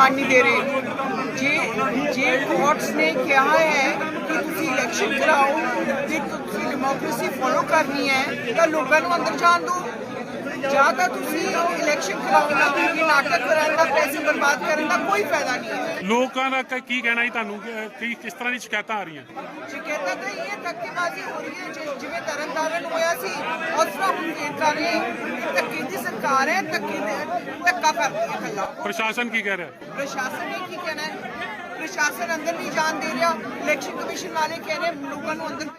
ਜਾਣ ਨਹੀਂ ਦੇ ਰਹੇ। ਜੇ ਜੇ ਕੋਰਟਸ ਨੇ ਕਿਹਾ ਹੈ ਕਿ ਤੁਸੀਂ ਇਲੈਕਸ਼ਨ ਕਰਾਓ ਤੇ ਤੁਸੀਂ ਡੈਮੋਕ੍ਰੇਸੀ ਫੋਲੋ ਕਰਨੀ ਹੈ, ਤਾਂ ਲੋਕਾਂ ਨੂੰ ਅੰਦਰ ਜਾਣ ਦਿਓ। ਜਾਂ ਤਾਂ ਤੁਸੀਂ ਇਲੈਕਸ਼ਨ ਕਰਾਉਣਾ ਇਹ ਨਾਟਕ ਕਰਨ ਦਾ ਪੈਸੇ ਬਰਬਾਦ ਕਰਨ ਦਾ ਕੋਈ ਫਾਇਦਾ ਨਹੀਂ ਹੈ। ਲੋਕਾਂ ਦਾ ਕ- ਕਹਿਣਾ ਜੀ ਤੁਹਾਨੂੰ? ਕਿ- ਕਿਸ ਤਰ੍ਹਾਂ ਦੀ ਸ਼ਿਕਾਇਤਾਂ ਆ ਰਹੀਆਂ? ਸ਼ਿਕਾਇਤਾਂ ਤਾਂ ਇਹ ਧੱਕੇਬਾਜ਼ੀ ਹੋ ਰਹੀ ਹੈ ਜਿਵੇਂ ਤਰਨਤਾਰਨ ਹੋਇਆ ਸੀ ਉਸ ਤਰ੍ਹਾਂ ਹੁਣ ਫੇਰ ਕਰ ਰਹੇ ਇਹ ਧੱਕੇ ਦੀ ਸਰਕਾਰ ਹੈ ਧੱਕੇ ਧੱਕਾ ਕਰਦੀ ਹੈ ਇਕੱਲਾ ਪ੍ਰਸ਼ਾਸਨ ਕੀ ਕਹਿ ਰਿਹਾ? ਪ੍ਰਸ਼ਾਸਨ ਨੇ ਕੀ ਕਹਿਣਾ ਹੈ? ਪ੍ਰਸ਼ਾਸਨ ਅੰਦਰ ਨਹੀਂ ਜਾਣ ਦੇ ਰਿਹਾ। ਇਲੈਕਸ਼ਨ ਕਮਿਸ਼ਨ ਵਾਲੇ ਕਹਿ ਰਹੇ ਲੋਕਾਂ ਨੂੰ ਅੰਦਰ